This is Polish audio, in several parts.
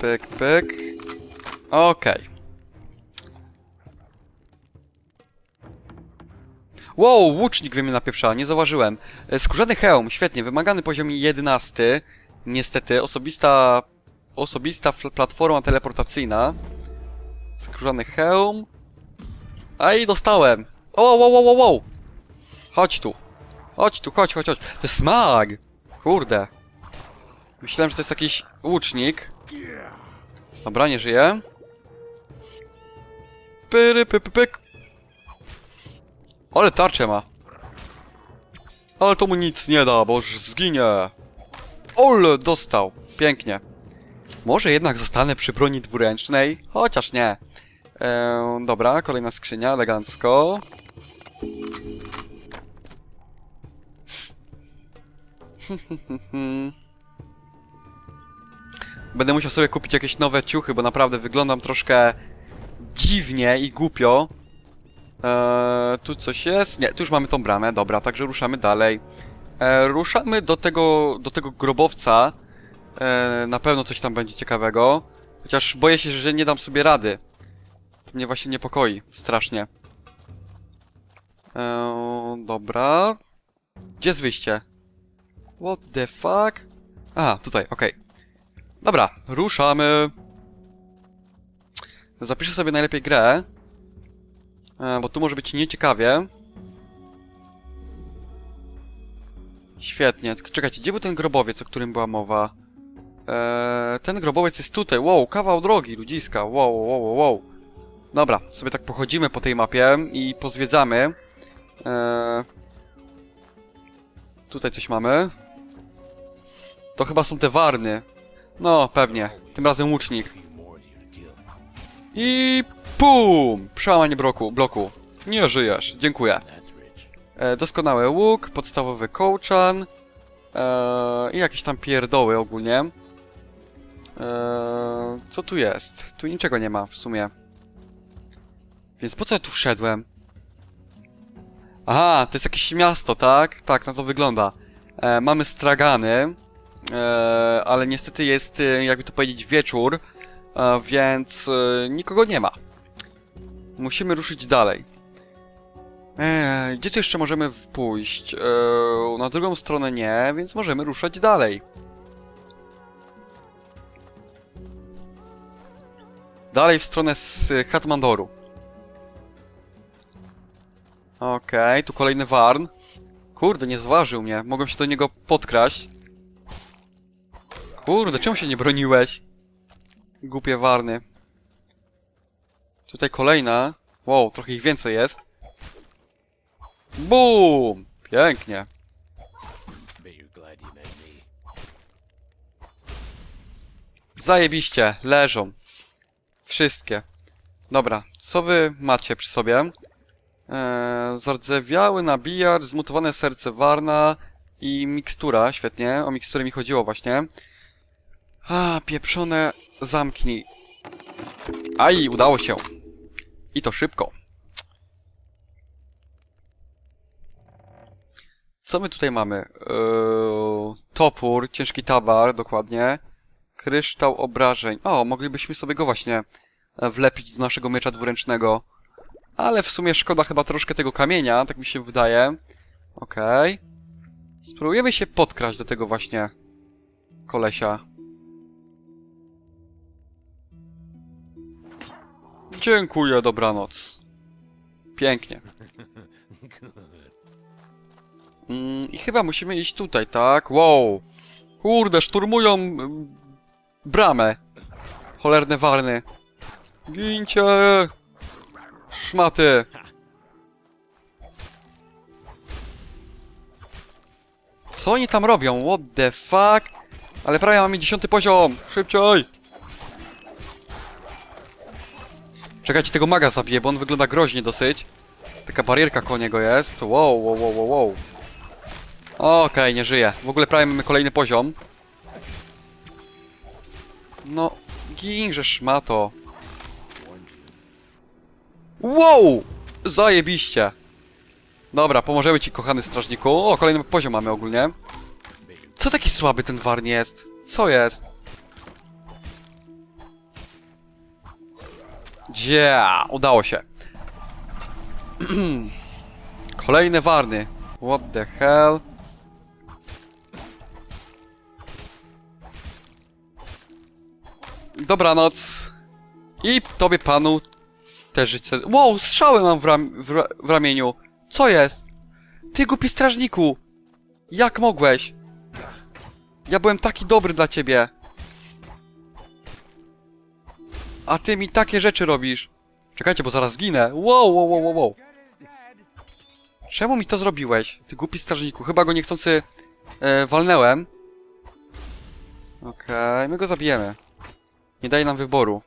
Pyk, pyk. Okej. Wow, łucznik wy mnie napieprza, nie zauważyłem. E, Skórzany hełm, świetnie, wymagany poziom 11. Niestety, osobista... Osobista platforma teleportacyjna. Skórzany hełm. A i dostałem. O, wow, wow, wow, wow. Chodź tu. Chodź tu, chodź, chodź, chodź. To jest smag. Kurde. Myślałem, że to jest jakiś łucznik. Dobra, nie żyje. Pyry, py, py, pyk. Ale tarczę ma. Ale to mu nic nie da, bo już zginie. Ole, dostał. Pięknie. Może jednak zostanę przy broni dwuręcznej? Chociaż nie. Eee, dobra, kolejna skrzynia, elegancko. Będę musiał sobie kupić jakieś nowe ciuchy, bo naprawdę wyglądam troszkę dziwnie i głupio. Eee, tu coś jest? Nie, tu już mamy tą bramę, dobra, także ruszamy dalej. Eee, ruszamy do tego, do tego grobowca. Eee, na pewno coś tam będzie ciekawego. Chociaż boję się, że nie dam sobie rady. To mnie właśnie niepokoi, strasznie. Eee, dobra. Gdzie jest wyjście? What the fuck? A, tutaj, okej. Dobra, ruszamy. Zapiszę sobie najlepiej grę. E, bo tu może być nieciekawie. Świetnie. Czekajcie, gdzie był ten grobowiec, o którym była mowa? E, ten grobowiec jest tutaj. Wow, kawał drogi, ludziska. Wow, wow, wow, wow. Dobra, sobie tak pochodzimy po tej mapie i pozwiedzamy. E, tutaj coś mamy. To chyba są te warny. No, pewnie. Tym razem łucznik. I pum! Przełamanie bloku, bloku. Nie żyjesz, dziękuję. E, doskonały łuk, podstawowy kołczan e, i jakieś tam pierdoły ogólnie. E, co tu jest? Tu niczego nie ma w sumie. Więc po co ja tu wszedłem? Aha, to jest jakieś miasto, tak? Tak, na to wygląda. E, mamy stragany, ale niestety jest, e, jakby to powiedzieć, wieczór, e, więc e, nikogo nie ma. Musimy ruszyć dalej. Gdzie tu jeszcze możemy pójść? Na drugą stronę nie, więc możemy ruszać dalej. Dalej w stronę z Hatmandoru. Okej, tu kolejny Warn. Kurde, nie zważył mnie. Mogłem się do niego podkraść. Kurde, czemu się nie broniłeś? Głupie Warny. Tutaj kolejna. Wow, trochę ich więcej jest. Bum! Pięknie. Zajebiście, leżą. Wszystkie. Dobra, co wy macie przy sobie? Eee, zardzewiały nabijacz, zmutowane serce Warna i mikstura, świetnie, o miksturę mi chodziło właśnie. A, pieprzone, zamknij. Aj, udało się. I to szybko. Co my tutaj mamy? Eee, topór, ciężki tabar, dokładnie. Kryształ obrażeń. O, moglibyśmy sobie go właśnie wlepić do naszego miecza dwuręcznego. Ale w sumie szkoda chyba troszkę tego kamienia, tak mi się wydaje. Okej. Spróbujemy się podkraść do tego właśnie kolesia. Dziękuję, dobranoc. Pięknie. Mm, I chyba musimy iść tutaj, tak? Wow! Kurde, szturmują mm, bramę. Cholerne warny. Gincie! Szmaty! Co oni tam robią? What the fuck? Ale prawie mamy dziesiąty poziom! Szybciej! Czekajcie, tego maga zabiję, bo on wygląda groźnie dosyć. Taka barierka koło niego jest. Wow, wow, wow, wow, wow. Okej, nie żyje. W ogóle prawie mamy kolejny poziom. No, ginże szmato. Wow! Zajebiście. Dobra, pomożemy ci, kochany strażniku. O, kolejny poziom mamy ogólnie. Co taki słaby ten warn jest? Co jest? Yeah, udało się. Kolejne warny. What the hell? Dobranoc. I tobie panu też życzę. Wow, strzały mam w, ram w, ra w ramieniu. Co jest? Ty głupi strażniku! Jak mogłeś? Ja byłem taki dobry dla ciebie. A ty mi takie rzeczy robisz. Czekajcie, bo zaraz ginę. Wow, wow, wow, wow, wow. Czemu mi to zrobiłeś? Ty głupi strażniku. Chyba go niechcący e, walnęłem. Okej, my go zabijemy. Nie daje nam wyboru.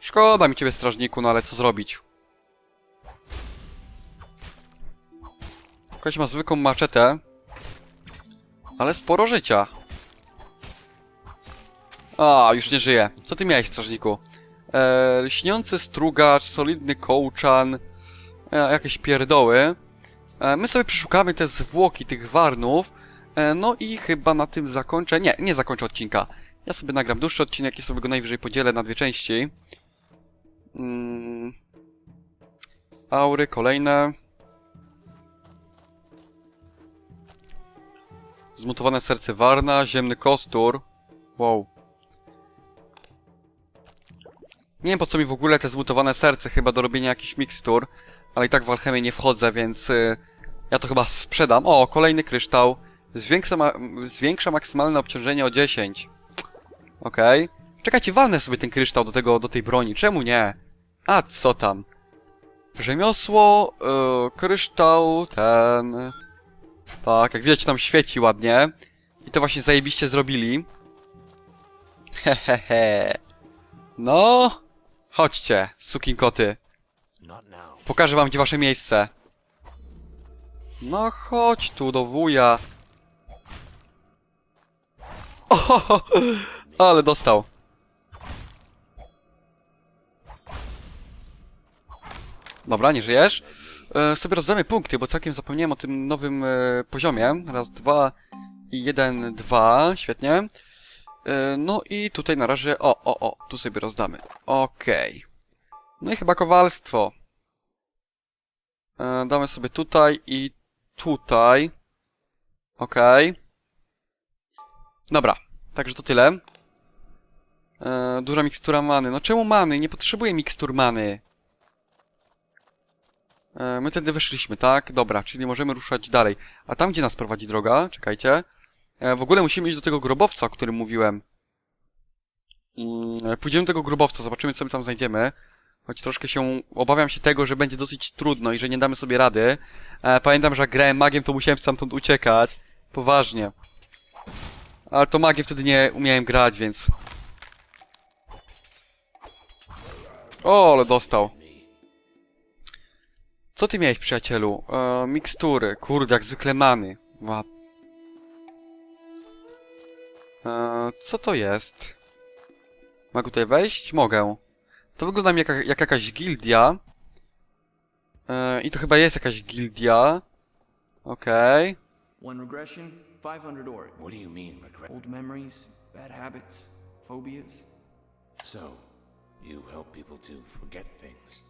Szkoda mi ciebie, strażniku, no ale co zrobić? Ktoś ma zwykłą maczetę. Ale sporo życia. A, już nie żyje. Co ty miałeś, strażniku? E, lśniący strugacz, solidny kołczan, e, jakieś pierdoły. E, my sobie przeszukamy te zwłoki tych warnów. E, no i chyba na tym zakończę. Nie, nie zakończę odcinka. Ja sobie nagram dłuższy odcinek i sobie go najwyżej podzielę na dwie części. Mm. Aury, kolejne. Zmutowane serce Warna, ziemny kostur. Wow. Nie wiem po co mi w ogóle te zmutowane serce, chyba do robienia jakichś mikstur, ale i tak w alchemię nie wchodzę, więc y, ja to chyba sprzedam. O, kolejny kryształ. Zwiększa, ma zwiększa maksymalne obciążenie o 10. Okej. Czekajcie, walnę sobie ten kryształ do tego, do tej broni. Czemu nie? A co tam? Rzemiosło, y, kryształ, ten... Tak, jak widać tam świeci ładnie. I to właśnie zajebiście zrobili. Hehehe. No, chodźcie, sukinkoty. Pokażę wam, gdzie wasze miejsce. No chodź tu do wuja. O, ale dostał. Dobra, nie żyjesz. E, sobie rozdamy punkty, bo całkiem zapomniałem o tym nowym e, poziomie. Raz, dwa i jeden, dwa. Świetnie. E, no i tutaj na razie... O, o, o, tu sobie rozdamy. Okej. No i chyba kowalstwo. E, damy sobie tutaj i tutaj. Okej. Dobra, także to tyle. E, duża mikstura many. No czemu many? Nie potrzebuję mikstur many. My tędy wyszliśmy, tak? Dobra, czyli możemy ruszać dalej. A tam, gdzie nas prowadzi droga? Czekajcie. E, w ogóle musimy iść do tego grobowca, o którym mówiłem. Mm, pójdziemy do tego grobowca, zobaczymy, co my tam znajdziemy. Choć troszkę się obawiam się tego, że będzie dosyć trudno i że nie damy sobie rady. E, pamiętam, że jak grałem magiem, to musiałem stamtąd uciekać. Poważnie. Ale to magię wtedy nie umiałem grać, więc... O, ale dostał. Co ty miałeś, przyjacielu? E, mikstury. Kurde, jak zwykle many. Ła- E, co to jest? Mogę tutaj wejść? Mogę. To wygląda mi jak, jak jakaś gildia. E, I to chyba jest jakaś gildia. Okej. One regression, 500 ore. What do you mean, regret? Old memories, bad habits, phobias. So, you help people to forget things.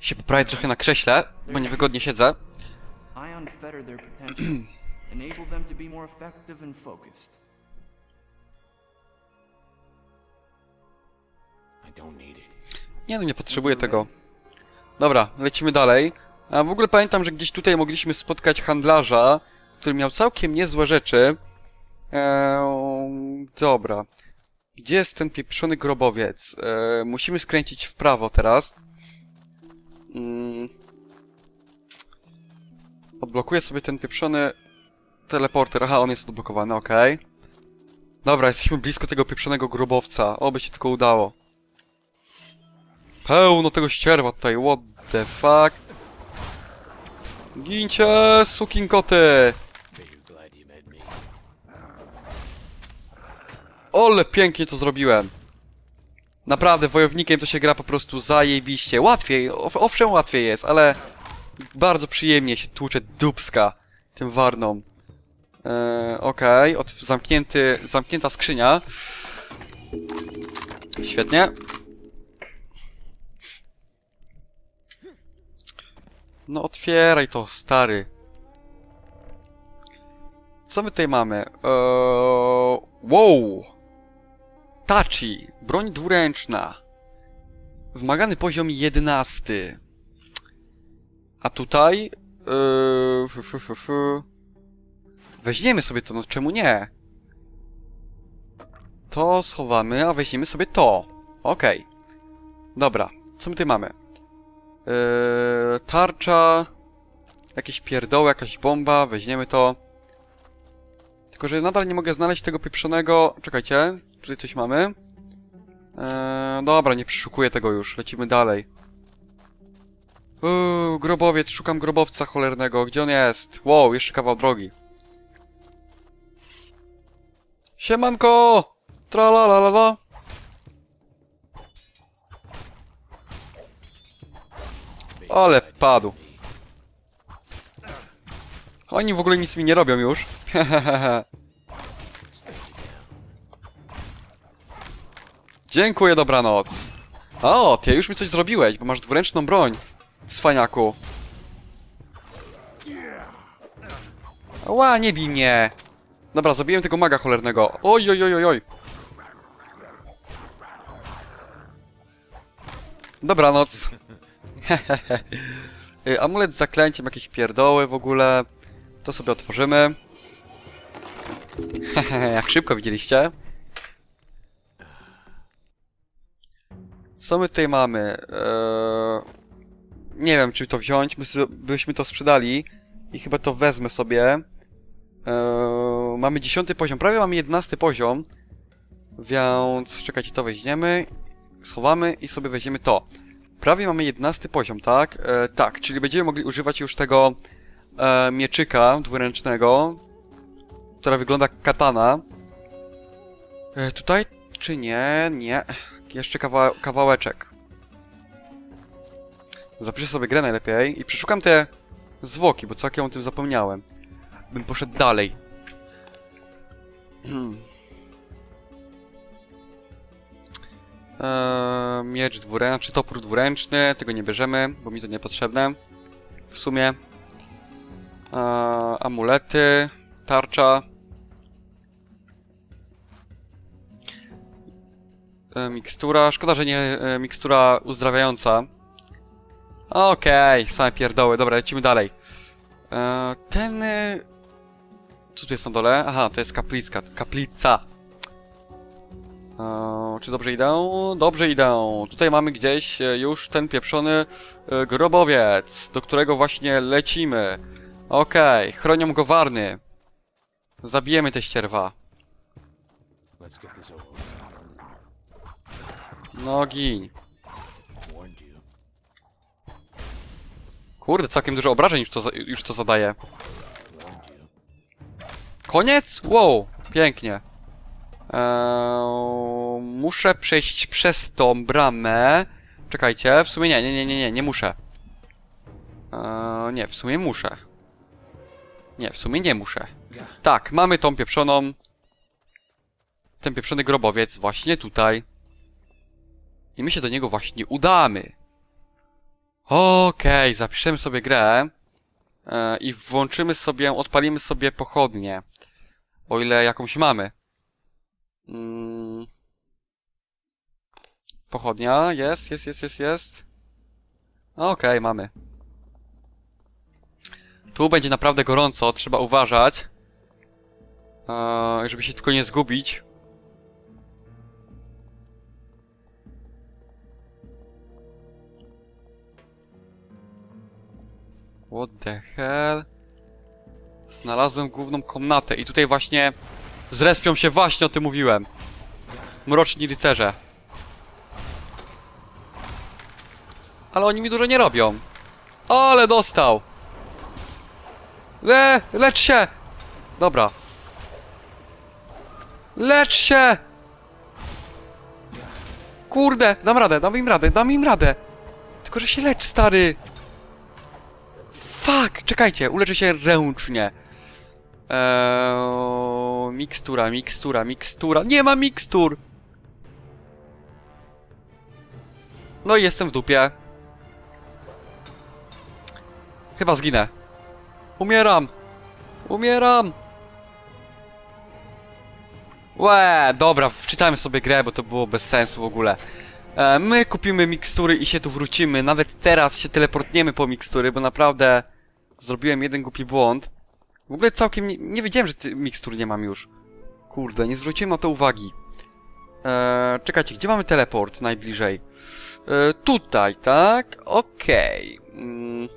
Się poprawię trochę na krześle, bo niewygodnie siedzę. I unfetter their potential, enable them to be more effective and focused. Nie no, nie potrzebuję tego. Dobra, lecimy dalej. A w ogóle pamiętam, że gdzieś tutaj mogliśmy spotkać handlarza, który miał całkiem niezłe rzeczy. Eee, dobra. Gdzie jest ten pieprzony grobowiec? Eee, musimy skręcić w prawo teraz. Mm. Odblokuję sobie ten pieprzony teleporter. Aha, on jest odblokowany, okej. Dobra, jesteśmy blisko tego pieprzonego grobowca. Oby się tylko udało. Pełno tego ścierwa tutaj, what the fuck? Gincie, sukinkoty! Ole, pięknie to zrobiłem. Naprawdę, wojownikiem to się gra po prostu zajebiście. Łatwiej, ow- owszem łatwiej jest, ale bardzo przyjemnie się tłucze dubska tym warną. Eee, Okej, okay. zamknięty, zamknięta skrzynia. Świetnie. No otwieraj to, stary. Co my tutaj mamy? Eee, wow! Tachi, broń dwuręczna. Wymagany poziom 11. A tutaj... Eee. Weźmiemy sobie to, no czemu nie? To schowamy, a weźmiemy sobie to. Okej. Dobra, co my tutaj mamy? Eee, tarcza... Jakieś pierdoły, jakaś bomba, weźmiemy to. Tylko, że nadal nie mogę znaleźć tego pieprzonego... Czekajcie, tutaj coś mamy. Eee, dobra, nie przeszukuję tego już, lecimy dalej. Uuu, grobowiec, szukam grobowca cholernego, gdzie on jest? Wow, jeszcze kawał drogi. Siemanko! Tralalalala. Ale padł. Oni w ogóle nic mi nie robią już. Dziękuję, dobranoc. O, ty już mi coś zrobiłeś, bo masz dwuręczną broń. Cwaniaku. Ła, nie bij mnie. Dobra, zabiłem tego maga cholernego. Oj, oj, oj, oj, oj. Dobranoc. Y, Amulet z zaklęciem, jakieś pierdoły w ogóle. To sobie otworzymy. Jak szybko widzieliście. Co my tutaj mamy? Eee, nie wiem, czy to wziąć, my byśmy to sprzedali. I chyba to wezmę sobie. Eee, mamy 10 poziom, prawie mamy 11 poziom. Więc czekajcie, to weźmiemy, schowamy i sobie weźmiemy to. Prawie mamy 11 poziom, tak? E, tak, czyli będziemy mogli używać już tego e, mieczyka dwuręcznego, która wygląda jak katana. E, tutaj czy nie? Nie. Jeszcze kawa kawałeczek. Zapiszę sobie grę najlepiej i przeszukam te zwłoki, bo całkiem o tym zapomniałem. Bym poszedł dalej. Eee, miecz dwuręczny, topór dwuręczny, tego nie bierzemy, bo mi to niepotrzebne. W sumie. Amulety, tarcza. Eee, mikstura, szkoda, że nie e, mikstura uzdrawiająca. Okej, same pierdoły, dobra, lecimy dalej. Eee, ten... e, Co tu jest na dole? Aha, to jest kaplicka, kaplica. Eee, czy dobrze idę? Dobrze idę. Tutaj mamy gdzieś e, już ten pieprzony e, grobowiec, do którego właśnie lecimy. Okej, chronią go warny. Zabijemy te ścierwa. No gin. Kurde, całkiem dużo obrażeń już to, już to zadaje. Koniec? Wow, pięknie. Eee, muszę przejść przez tą bramę. Czekajcie, w sumie nie, nie, nie, nie, nie, nie muszę. Eee, nie, w sumie muszę. Nie, w sumie nie muszę. Tak, mamy tą pieprzoną... Ten pieprzony grobowiec właśnie tutaj. I my się do niego właśnie udamy. Okej, zapiszemy sobie grę. E, I włączymy sobie, odpalimy sobie pochodnie. O ile jakąś mamy. Mm. Pochodnia, jest, jest, jest, jest, jest. Okej, mamy. Tu będzie naprawdę gorąco, trzeba uważać. E, żeby się tylko nie zgubić. What the hell? Znalazłem główną komnatę i tutaj właśnie zrespią się, właśnie o tym mówiłem. Mroczni rycerze. Ale oni mi dużo nie robią. Ale dostał! Le, lecz się! Dobra. Lecz się! Kurde, dam radę, dam im radę, dam im radę. Tylko, że się lecz, stary. Fuck! Czekajcie, uleczę się ręcznie. Eee, mikstura, mikstura, mikstura. Nie ma mikstur! No i jestem w dupie. Chyba zginę. Umieram! Umieram! Łe, dobra, wczytałem sobie grę, bo to było bez sensu w ogóle. E, my kupimy mikstury i się tu wrócimy. Nawet teraz się teleportniemy po mikstury, bo naprawdę zrobiłem jeden głupi błąd. W ogóle całkiem nie, nie wiedziałem, że ty, mikstur nie mam już. Kurde, nie zwróciłem na to uwagi. E, czekajcie, gdzie mamy teleport najbliżej? E, tutaj, tak? Okej. Mm.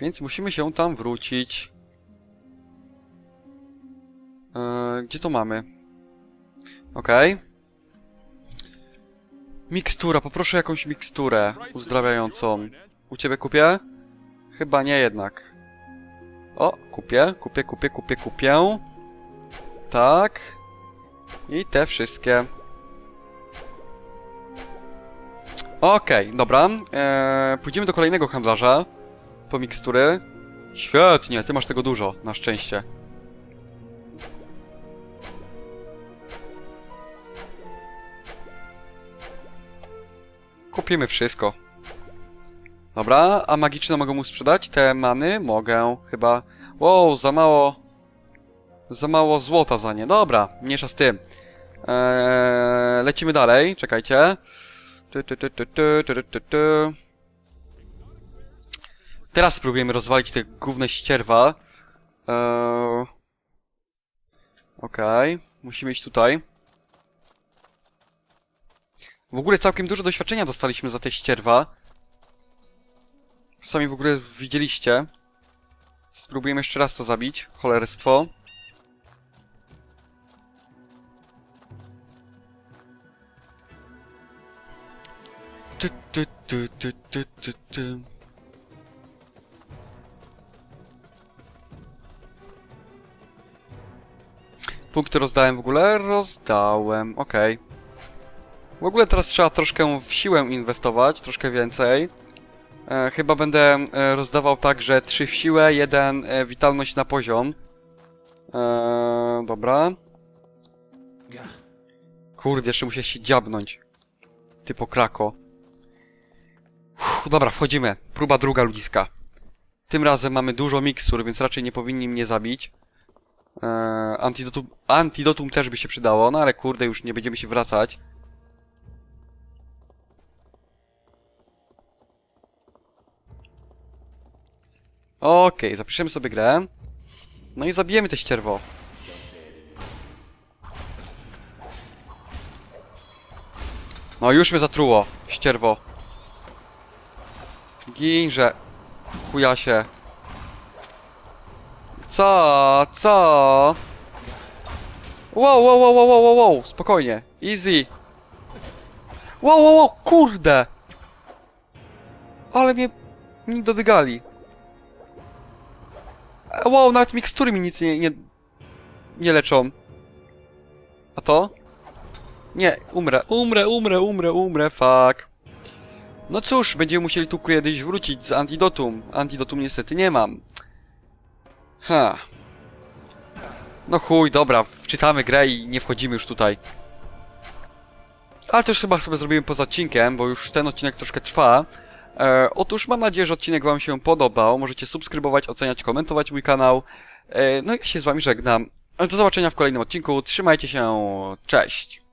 Więc musimy się tam wrócić. E, gdzie to mamy? Okej. Mikstura, poproszę jakąś miksturę uzdrawiającą. U ciebie kupię? Chyba nie jednak. O, kupię, kupię, kupię, kupię, kupię. Tak. I te wszystkie. Okej, dobra. Eee, pójdziemy do kolejnego handlarza. Po mikstury. Świetnie, ty masz tego dużo, na szczęście. Kupimy wszystko. Dobra, a magiczne mogę mu sprzedać? Te many mogę, chyba. Wow, za mało. Za mało złota za nie. Dobra, mniejsza z tym. Eee, lecimy dalej, czekajcie. Tu, tu, tu, tu, tu, tu, tu, tu. Teraz spróbujemy rozwalić te główne ścierwa. Eee, Okej, musimy iść tutaj. W ogóle całkiem dużo doświadczenia dostaliśmy za te ścierwa. Sami w ogóle widzieliście. Spróbujemy jeszcze raz to zabić. Cholerstwo. Ty, ty, ty, ty, ty, ty, ty. Punkty rozdałem w ogóle? Rozdałem, okej. W ogóle teraz trzeba troszkę w siłę inwestować, troszkę więcej. E, chyba będę e, rozdawał tak, że 3 w siłę, 1 e, witalność na poziom. E, dobra. Kurde, jeszcze muszę się dziabnąć. Typo krako. Uff, dobra, wchodzimy. Próba druga ludziska. Tym razem mamy dużo mikstur, więc raczej nie powinni mnie zabić. E, antidotum, antidotum też by się przydało, no ale kurde, już nie będziemy się wracać. Okej, zapiszemy sobie grę. No i zabijemy te ścierwo. No już mnie zatruło, ścierwo. Ginże. Chujasie. Co? Co? Wow, wow, wow, wow, wow, wow, wow, spokojnie. Easy. Wow, wow, wow, kurde! Ale mnie nie dodygali. Wow, nawet mikstury mi nic nie, nie, nie leczą. A to? Nie, umrę, umrę, umrę, umrę, umrę, fuck. No cóż, będziemy musieli tu kiedyś wrócić z antidotum. Antidotum niestety nie mam. Ha. No chuj, dobra, wczytamy grę i nie wchodzimy już tutaj. Ale już chyba sobie zrobimy poza odcinkiem, bo już ten odcinek troszkę trwa. E, otóż mam nadzieję, że odcinek Wam się podobał. Możecie subskrybować, oceniać, komentować mój kanał. E, no i ja się z Wami żegnam. Do zobaczenia w kolejnym odcinku. Trzymajcie się. Cześć.